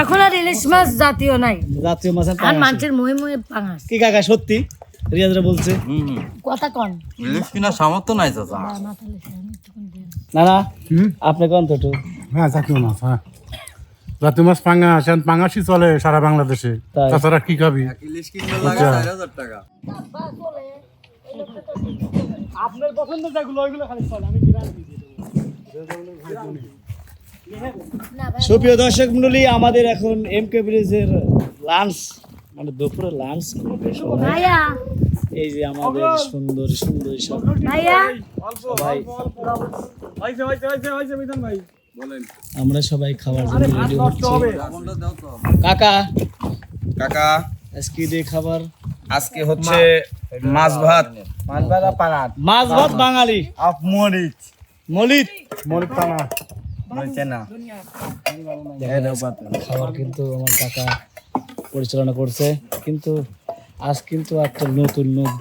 এখন আর ইলিশ মাছ জাতীয় নাই। জাতীয় মাছ আর পাঙাশ। মানুষের মুহে মুহে পাঙাশ। কি কাকা সত্যি? রিয়াজরা বলছে। কথা কন। ইলিশ কিনা সামর্থ্য নাই চাচা। না না আপনি কোন তো হ্যাঁ জাতীয় মাছ হ্যাঁ। জাতীয় মাছ পাঙ্গাস এখন পাঙ্গাসই চলে সারা বাংলাদেশে। তাছাড়া কি খাবি? ইলিশ কিনতে লাগে চার হাজার টাকা। আপনার পছন্দ যেগুলো ওইগুলো খালি চলে আমি সুপ্রিয় দর্শক মন্ডলী আমাদের এখন এম কে ব্রিজের লাঞ্চ মানে দুপুরে লাঞ্চ করবে সবাই। এই যে আমাদের সুন্দর সুন্দর সব। ভাইয়া। সবাই। আমরা সবাই খাবার জন্য রেডি হচ্ছি। কাকা কাকা। আজকে দিয়ে খাবার? আজকে হচ্ছে মাছ ভাত। মাছ ভাত বাঙালি। আপ মরিচ। মলিত মরিচ টানা হয়েছে না খাবার কিন্তু আমার কাকা পরিচালনা করছে। কিন্তু আজ কিন্তু একটা নতুন লোক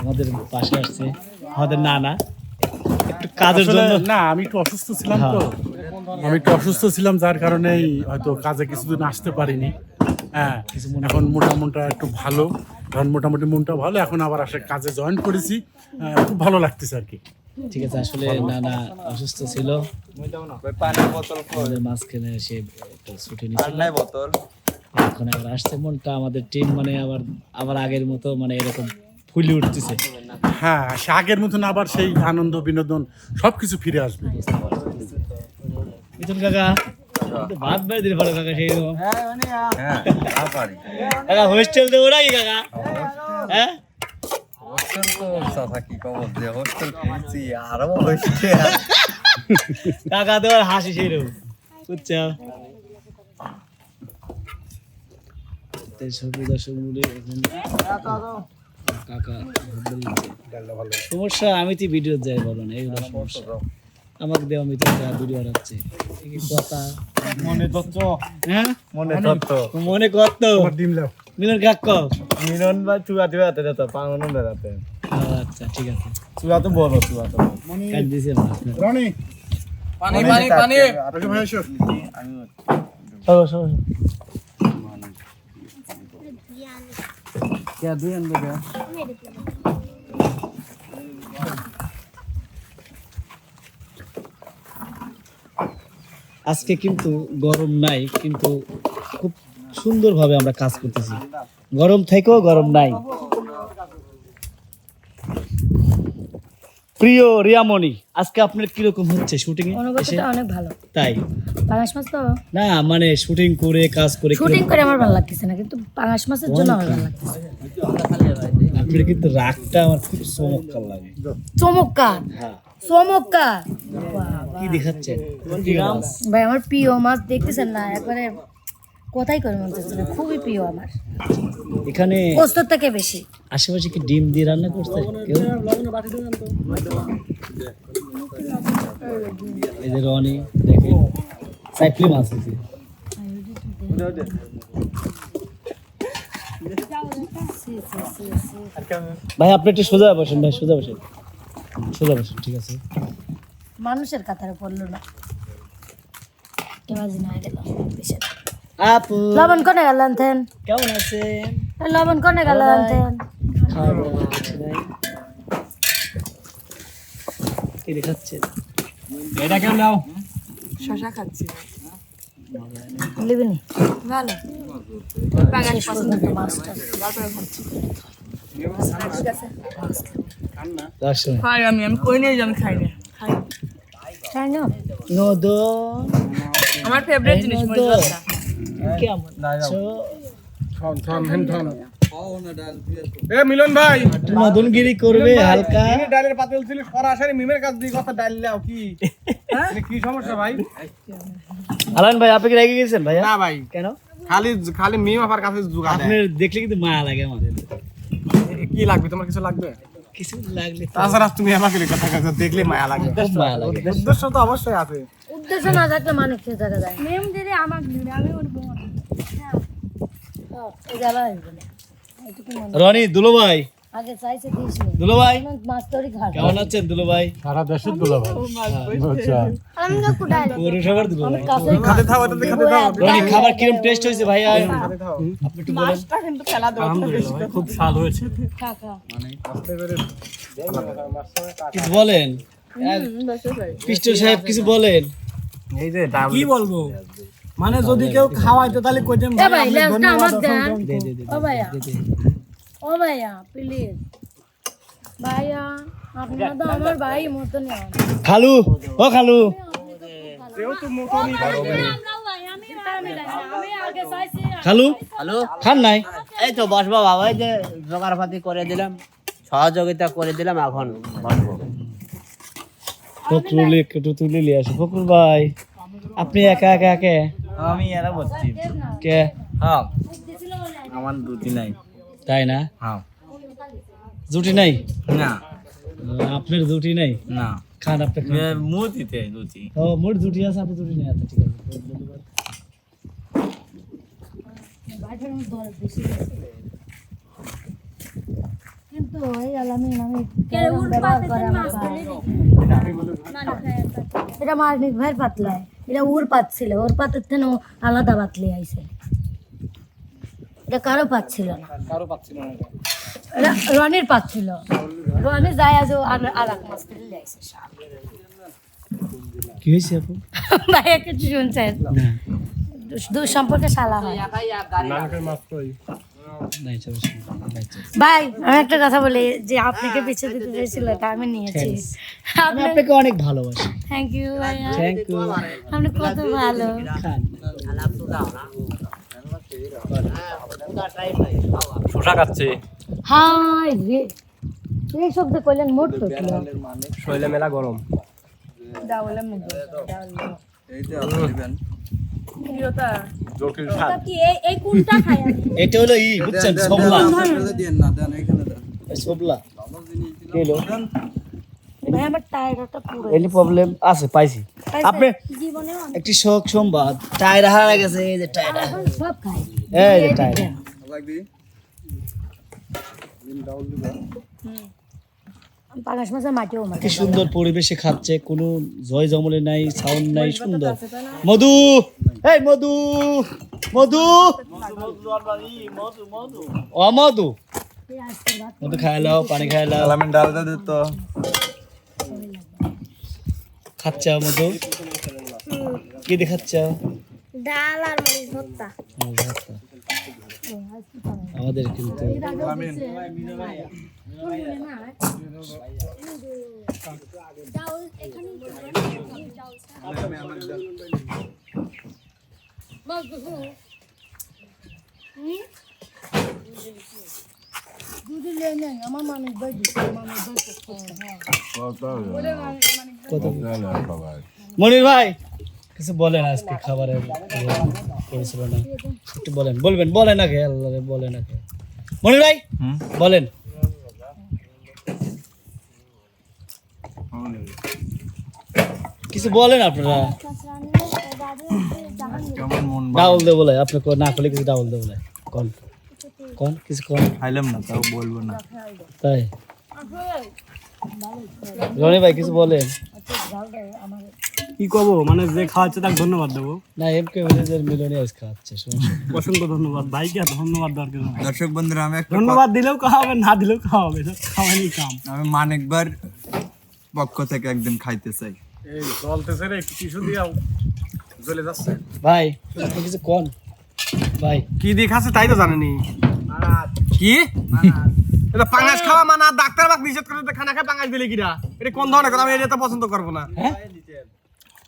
আমাদের পাশে আসছে। আমাদের নানা। একটু কাজের জন্য না আমি একটু অসুস্থ ছিলাম তো। আমি একটু অসুস্থ ছিলাম যার কারণেই হয়তো কাজে কিছুদিন আসতে পারিনি। হ্যাঁ এখন মোটামুটি একটু ভালো। এখন মোটামুটি মনটা ভালো এখন আবার আসে কাজে জয়েন করেছি। হ্যাঁ, খুব ভালো লাগতেছে আর কি। ঠিক আছে আসলে নানা অসুস্থ ছিল। পানির বোতল আমাদের মাঝখানে একটু ছুটি নাই বোতল। এখন আবার আসছে মনটা আমাদের টিম মানে আবার আবার আগের মতো মানে এরকম ফুলে উঠতেছে। হ্যাঁ সে আগের মতন আবার সেই আনন্দ বিনোদন সবকিছু ফিরে আসবে। মিথুন কাকা ভাত বেড়ে দিলে ভালো কাকা সেই হ্যাঁ কাকা হোস্টেল দেবো নাকি কাকা? হ্যাঁ? হোস্টেল তো চাচা কি খবর যে হোস্টেল খুঁজছি আরও হোস্টেল কাকা দেওয়ার হাসি সেই রকম বুঝছ? সমস্যা আমি তো ভিডিও যাই বলো না এইগুলো সমস্যা। আমাকে দেওয়া আমি তো ভিডিও বানাচ্ছি এই কি কথা মনে তত্ত্ব হ্যাঁ মনে তত্ত্ব মনে কত ডিম লাও মিলন কাক মিলন বা চুয়া চুয়া হাতে যেত পাঙ্গন বেড়াতে আচ্ছা ঠিক আছে চুয়া তো বড় চুয়া তো কাট দিয়েছে না আপনার রনি পানি পানি পানি আগে ভাই এসো সরো সরো क्या दुई अनबे क्या আজকে কিন্তু গরম নাই কিন্তু খুব সুন্দরভাবে আমরা কাজ করতেছি। গরম থেকেও গরম নাই। প্রিয় রিয়ামণি আজকে আপনার কীরকম হচ্ছে শুটিং? অনেক ভালো। তাই? পাঙাশ মাছ তো? না মানে শুটিং করে কাজ করে শুটিং করে আমার ভালো লাগতেছে না কিন্তু পাঙাশ মাছের জন্য আমার ভালো লাগতেছে। আপনার কিন্তু রাগটা আমার খুব চমৎকার লাগে। চমৎকার! হ্যাঁ। চমৎকার কি দেখাচ্ছেন? ভাই আমার প্রিয় মাছ দেখতেছেন না? একবারে কোথায় করে মন চাচ্ছে না খুবই প্রিয় আমার। এখানে পোস্তর থেকে বেশি? আশেপাশে কি ডিম দিয়ে রান্না করছে কেউ? যে রনি দেখেন। সাইফলি মাছ আছে। ভাই আপনি একটু সোজা বসেন ভাই সোজা বসেন। সোজা বসেন ঠিক আছে? মানুষের কাতারে পড়ল না। কেবাজি না গেল আপু। লবণ কোনে গেলেন থেন কেমন আছেন? লবণ কোনে কি দেখাচ্ছেন এটা কেমন নাও। লিবিনি ভালো। মাছটা। খাই আমি আমি কই নিয়ে আমি খাই না খাই তাই না নদন আমার ফেভারিট জিনিস মরিচ ভর্তা। কেমন? আছো এ মিলন ভাই! নদনগিরি করবে হালকা। ডালের পাতিল ছিল সরাসরি মিমের কাছ দিয়ে কথা ডাল লাও কি? কি সমস্যা ভাই? আলান ভাই আপনি কি রেগে গেছেন ভাই না ভাই। কেন? খালি খালি মিম আপার কাছে জুগা দেয়। আপনার দেখলে কিন্তু মায়া লাগে আমাদের। কি লাগবে? তোমার কিছু লাগবে? কিছু লাগলে তো। তাছাড়া তুমি আমাকে কথা কথা দেখলে মায়া লাগবে খুব মায়া লাগে। উদ্দেশ্য তো অবশ্যই আছে। উদ্দেশ্য না থাকলে মানুষ খেয়ে থাকা যায় মেম আমাকে আমি ওর বোন মনে রনি দুলো ভাই। আগে চাইছে দিস দুলো ভাই। মাছ তরি খা কেমন আছেন দুলো ভাই? সারা দেশের দুলা ভাই। আচ্ছা পৌরসভার দুলো ভাই। কাছে রনি খাবার কিরম টেস্ট হয়েছে ভাই? আর আপনি একটু বলেন। মাছটা কিন্তু খেলা দেওয়া খুব স্বাদ হয়েছে। কাকা কিছু বলেন? পিস্টল সাহেব কিছু বলেন? কি বলব? মানে যদি কেউ খাওয়াইতো তাহলে কইতেন এ ভাই আমার দেন। দে দে দে ও ভাইয়া ও ভাইয়া প্লিজ ভাইয়া আপনার তো আমার ভাই মতন খালু ও খালু। আমি আগে চাইছি খালু হ্যালো? খান নাই? এই তো বসবো বাবা এই যে জোগাড়পাতি করে দিলাম সহযোগিতা করে দিলাম এখন বসবো। ফকরুল একটু তুলে নিয়ে আসো। ফকরুল ভাই আপনি একা একা একে? আমি এরা বলছি কে? হ্যাঁ আমার দুটি নাই তাই না? হ্যাঁ। জুটি নাই? না। আপনার জুটি নাই? না। খান আপনি খান। মুদিতে দুটি ও মোর জুটি আছে আপনি জুটি নেই আচ্ছা ঠিক আছে ধন্যবাদ। কিন্তু আমি ভাই। এটা মানিক ভাইয়ের পাতলায় এটা ওর পাত ছিল ওর পাতের থেকে আলাদা পাতলি আইছে। এটা কারও পাত ছিল না। রনির পাত ছিল। রনি যায় আজ আর আর এক মাস থেকে আইছে কি হয়েছে আপু? ভাইয়া কিছু শুনছেন? না। দূর সম্পর্কে শালা হয়। ভাই আমি একটা কথা বলি যে আপনাকে পিছু দিতে চাইছিল এটা আমি নিয়েছি। আপনাকে অনেক ভালোবাসি। থ্যাংক ইউ ভাইয়া। থ্যাংক ইউ আপনি কত ভালো। শোষা খাচ্ছে। হাই রে। এই শব্দ কইলেন মোট তো শৈলে মেলা গরম। ডাউলে মুখ এটা হলো ই বুঝছেন? সবলা। দেন না দেন এখানে দেন। সবলা। আমার টায়ারটা পুরো এলি প্রবলেম আছে পাইছি। আপনি একটি শোক সংবাদ। টায়ার হারা গেছে এই যে টায়ার সব খাই। এই যে টায়ার লাগবি পাঙাশ মাছের মাটিও আমার কি সুন্দর পরিবেশে খাচ্ছে কোনো জয় জমলে নাই সাউন্ড নাই সুন্দর। মধু! এই মধু! মধু! ও মধু মধু খাই লাও পানি খাই লাও। ডাল দে তো। খাচ্ছা মধু? কি দেখাচ্ছা ডাল আর মরিচ ভর্তা। আমাদের কিন্তু আমার মানুষ দিচ্ছে মানুষ কত মনির ভাই কিছু বলেন আজকে খাবারের করেছিল না একটু বলেন বলবেন বলেন আগে আল্লাহ রে, বলেন আগে। মনির ভাই বলেন। কিছু বলেন আপনারা। কেমন মন ডাউল দে বলে আপনি কো- না করলে কিছু ডাউল দে বলে। কোন। কোন কিছু কোন। খাইলাম না তাও বলব না। তাই। রনি ভাই কিছু বলেন। কি কব মানে যে খাওয়াচ্ছে তাকে ধন্যবাদ দেবো। না এমকে ভিলেজের খাচ্ছে সমস্যা নেই। অসংখ্য ধন্যবাদ। ভাইকে আর ধন্যবাদ দেওয়ার জন্য। দর্শক বন্ধুরা আমি ধন্যবাদ দিলেও খাওয়াবে না দিলেও খাওয়াবে। সব খাওয়ানি কাম। আমি মানিকবার পক্ষ থেকে একদিন খাইতে চাই। এই চলতেছে রে একটু টিস্যু দিয়াও চলে যাচ্ছে। ভাই আপনি কিছু কোন। ভাই। কি দিয়ে খাচ্ছে তাই তো জানেনি। কি? এটা পাঙাশ খাওয়া মানা ডাক্তার বাক নিষেধ করে খানা খায় পাঙাশ দিলে কিরা? এটা কোন ধরনের কথা? আমি এটা তো পছন্দ করব না।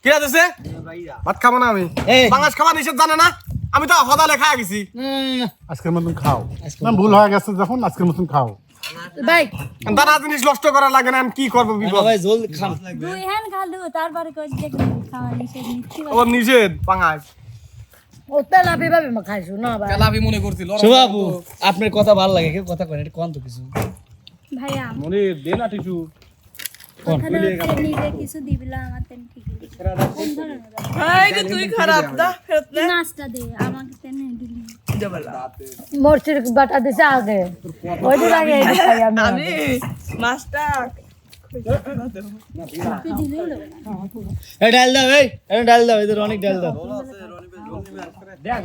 কিরা দিছে? ভাত খাব না আমি। পাঙাশ খাওয়া নিষেধ জানে না? আমি তো হদালে খাই গেছি। আজকের মতন খাও। না ভুল হয়ে গেছে যখন আজকের মতন খাও। ভাই। দানা জিনিস নষ্ট করা লাগে না আমি কি করব বিপদ? ভাই জল খান। দুই হ্যান খালু তারপরে কই খাওয়া নিষেধ ও নিষেধ পাঙাশ। আপনার কথা ভালো লাগে কেউ কথা করেন এটা কোন তো কিছু। ভাইয়া মনে দে না কোন। মরচির বাটা দিছে আগে। ওই আগে আমি মাছটা দিলেই লোক এই ডাল দাও এই এই ডাল দাও দাও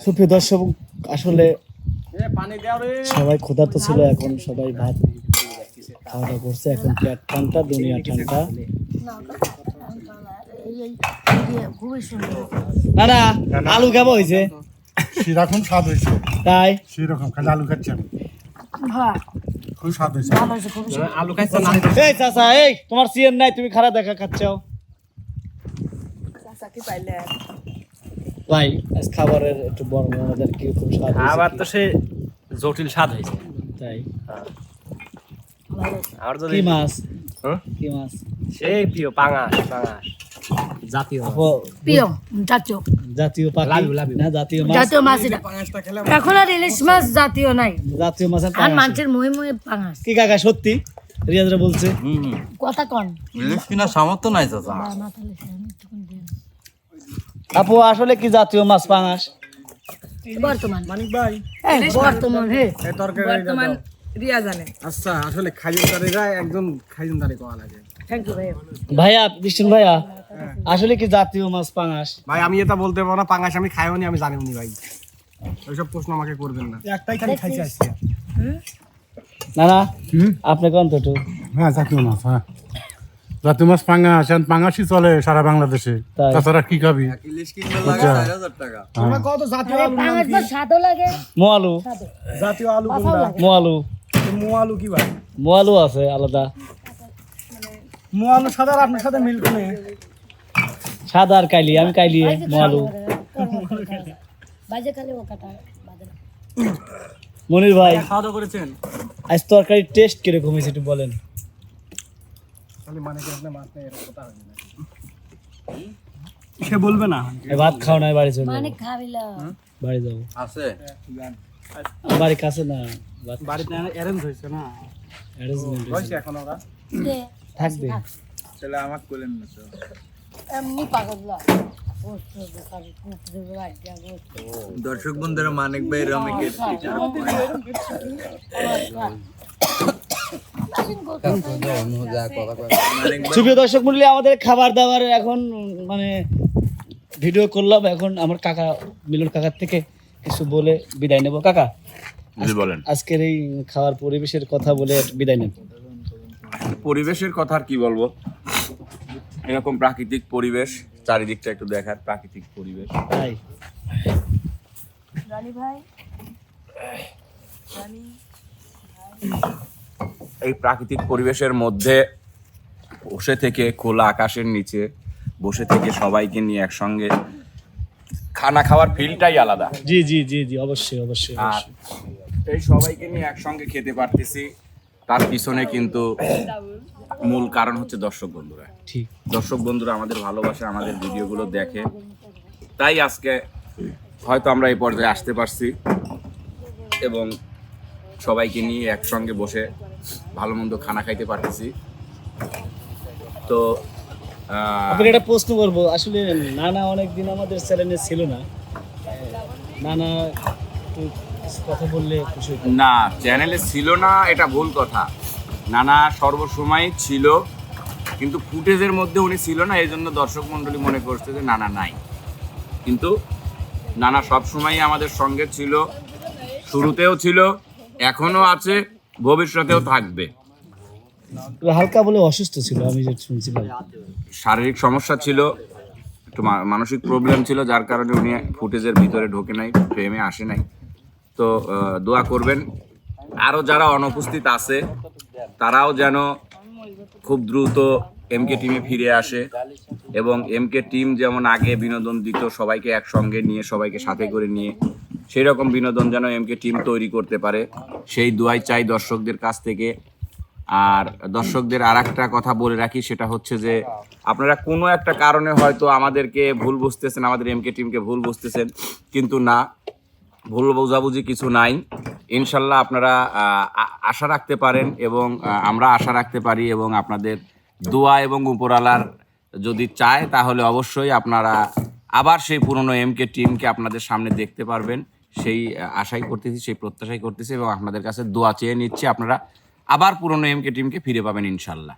সুপ্রিয় দর্শক আসলে সবাই ক্ষুধার্ত ছিল এখন সবাই ভাত খাওয়া দাওয়া করছে। এখন পেট ঠান্ডা দুনিয়া ঠান্ডা? না না আলু খাব হয়েছে সেরকম স্বাদ হয়েছে। তাই? সেরকম খালি আলু খাচ্ছি আমি। হ্যাঁ। খুব স্বাদ হয়েছে। আলু খাইছে না? এই চাচা এই তোমার সিএন নাই তুমি খারাপ দেখা খাচ্ছাও। চাচা কি পাইলে? ভাই আজ খাবারের একটু আমাদের কীরকম স্বাদ আবার তো সে জটিল স্বাদ হয়েছে। তাই। আর যদি কি মাছ? হ্যাঁ? কি মাছ? সেই প্রিয় পাঙাশ পাঙাশ। জাতীয় প্রিয় জাতীয়। জাতীয় পাখি না জাতীয় মাছ। জাতীয় মাছ এখন আর ইলিশ মাছ জাতীয় নাই। জাতীয় মাছ আর মানুষের মুহে মুহে পাঙাস কি কাকা সত্যি? রিয়াজরা বলছে। কথা কন। ইলিশ কিনার সামর্থ্য নাই চাচা। আপু আসলে কি জাতীয় মাছ পাঙাশ? বর্তমান। মানিক ভাই। বর্তমান হে। বর্তমান রিয়া জানে। আচ্ছা আসলে খাইজনদারিরা একজন খাইজনদারি করা লাগে। থ্যাংক ইউ ভাই ভাইয়া বিষ্ণু ভাইয়া আসলে কি জাতীয় মাছ পাঙাশ? ভাই আমি এটা বলতে পারব না পাঙ্গাস আমি খাইও নি আমি জানিও নি ভাই। ওইসব প্রশ্ন আমাকে করবেন না। একটাই খালি খাইছে আজকে। না না আপনি কোন তো হ্যাঁ জাতীয় মাছ হ্যাঁ। জাতীয় মাছ এখন পাঙ্গাসই চলে সারা বাংলাদেশে। তাছাড়া কি খাবি? ইলিশ কিনতে লাগে চার হাজার টাকা। তোমরা কত জাতীয় আলু পাঙাশ মাছ স্বাদও লাগে। মোয়ালু। জাতীয় আলু লাগে। মোয়ালু। মো আলু কি ভাই? মোয়ালু আছে আলাদা। মো আলু সাদা আপনার সাথে মিল করে সাদা আর কাইলি আমি বাজে না। মনির ভাই খাওয়া দাওয়া করেছেন? আজ তরকারি টেস্ট কীরকম হয়েছে একটু বলেন। খালি মানে কি আপনি মাছ নেই এরকম কথা হবে না সে বলবে না। এই ভাত খাও না বাড়ি চলে মানে খাবিলা। বাড়ি যাব আছে? বাড়ির কাছে না বাড়িতে অ্যারেঞ্জ হয়েছে না? arrangement হয়েছে। এখন ওরা? দে থাকবে তাহলে আমার কোলেন না তো এমনি পাগল দর্শক বন্ধুরা মানিক ভাই রমিকে মানিক ভাই সুপ্রিয় দর্শক মন্ডলী আমাদের খাবার দাবার এখন মানে ভিডিও করলাম। এখন আমার কাকা মিলন কাকার থেকে কিছু বলে বিদায় নেব। কাকা বলেন। আজকের এই খাওয়ার পরিবেশের কথা বলে বিদায় নেব। পরিবেশের কথা আর কি বলব? এরকম প্রাকৃতিক পরিবেশ চারিদিকটা একটু দেখার প্রাকৃতিক পরিবেশ। ভাই এই প্রাকৃতিক পরিবেশের মধ্যে বসে থেকে খোলা আকাশের নিচে বসে থেকে সবাইকে নিয়ে একসঙ্গে খানা খাওয়ার ফিলটাই আলাদা। জি জি জি জি অবশ্যই অবশ্যই আর। এই সবাইকে নিয়ে একসঙ্গে খেতে পারতেছি তার পিছনে কিন্তু মূল কারণ হচ্ছে দর্শক বন্ধুরা। ঠিক। দর্শক বন্ধুরা আমাদের ভালোবাসে আমাদের ভিডিওগুলো দেখে। তাই আজকে হয়তো আমরা এই পর্যায়ে আসতে পারছি এবং সবাইকে নিয়ে একসঙ্গে বসে ভালো মন্দ খানা খাইতে পারতেছি। তো আপনাকে একটা প্রশ্ন করব আসলে নানা অনেকদিন আমাদের চ্যানেলে ছিল না। নানা কথা বললে না চ্যানেলে ছিল না এটা ভুল কথা। নানা সর্বসময় ছিল কিন্তু ফুটেজের মধ্যে উনি ছিল না এই জন্য দর্শক মণ্ডলী মনে করছে যে নানা নাই। কিন্তু নানা সবসময় আমাদের সঙ্গে ছিল শুরুতেও ছিল এখনও আছে ভবিষ্যতেও থাকবে। হালকা বলে অসুস্থ ছিল আমি শুনছিলাম শারীরিক সমস্যা ছিল একটু মানসিক প্রবলেম ছিল যার কারণে উনি ফুটেজের ভিতরে ঢোকে নাই ফ্রেমে আসে নাই। তো দোয়া করবেন আরও যারা অনুপস্থিত আছে, তারাও যেন খুব দ্রুত এমকে টিমে ফিরে আসে এবং এমকে টিম যেমন আগে বিনোদন দিত সবাইকে একসঙ্গে নিয়ে, সবাইকে সাথে করে নিয়ে সেই রকম বিনোদন যেন এমকে টিম তৈরি করতে পারে। সেই দোয়াই চাই দর্শকদের কাছ থেকে। আর দর্শকদের আর একটা কথা বলে রাখি, সেটা হচ্ছে যে আপনারা কোনো একটা কারণে হয়তো আমাদেরকে ভুল বুঝতেছেন, আমাদের এমকে টিমকে ভুল বুঝতেছেন, কিন্তু না ভুল বোঝাবুঝি কিছু নাই। ইনশাল্লাহ আপনারা আশা রাখতে পারেন এবং আমরা আশা রাখতে পারি এবং আপনাদের দোয়া এবং উপরালার যদি চায়, তাহলে অবশ্যই আপনারা আবার সেই পুরনো এমকে টিমকে আপনাদের সামনে দেখতে পারবেন। সেই আশাই করতেছি, সেই প্রত্যাশাই করতেছি এবং আপনাদের কাছে দোয়া চেয়ে নিচ্ছি আপনারা আবার পুরনো এমকে টিমকে ফিরে পাবেন ইনশাল্লাহ।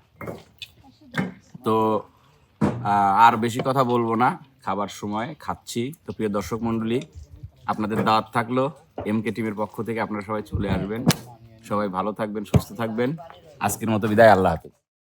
তো আর বেশি কথা বলব না। খাবার সময় খাচ্ছি। তো প্রিয় দর্শক মণ্ডলী আপনাদের দাওয়াত থাকল। এমকে টিমের পক্ষ থেকে আপনারা সবাই চলে আসবেন। সবাই ভালো থাকবেন, সুস্থ থাকবেন। আজকের মতো বিদায়, আল্লাহ হাফিজ।